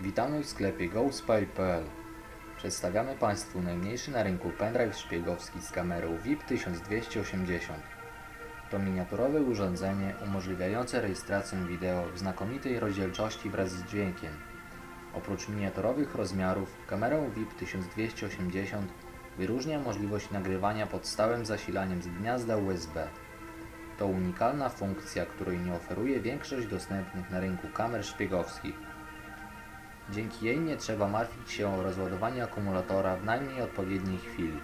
Witamy w sklepie GoSpy.pl. Przedstawiamy Państwu najmniejszy na rynku pendrive szpiegowski z kamerą VIP 1280. To miniaturowe urządzenie umożliwiające rejestrację wideo w znakomitej rozdzielczości wraz z dźwiękiem. Oprócz miniaturowych rozmiarów, kamerę VIP 1280 wyróżnia możliwość nagrywania pod stałym zasilaniem z gniazda USB. To unikalna funkcja, której nie oferuje większość dostępnych na rynku kamer szpiegowskich. Dzięki jej nie trzeba martwić się o rozładowanie akumulatora w najmniej odpowiedniej chwili.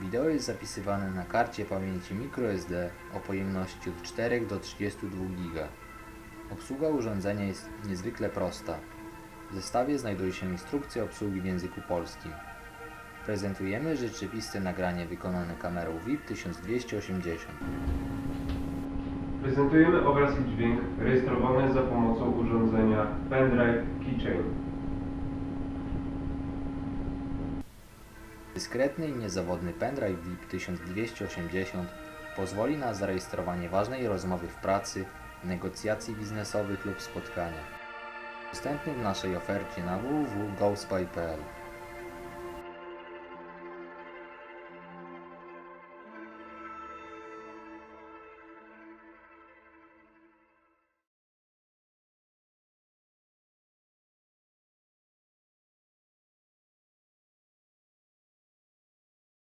Wideo jest zapisywane na karcie pamięci microSD o pojemności od 4 do 32 GB. Obsługa urządzenia jest niezwykle prosta. W zestawie znajduje się instrukcja obsługi w języku polskim. Prezentujemy rzeczywiste nagranie wykonane kamerą VIP 1280. Prezentujemy obraz i dźwięk rejestrowany za pomocą urządzenia Pendrive Keychain. Dyskretny i niezawodny pendrive VIP 1280 pozwoli na zarejestrowanie ważnej rozmowy w pracy, negocjacji biznesowych lub spotkania. Dostępny w naszej ofercie na www.gospy.pl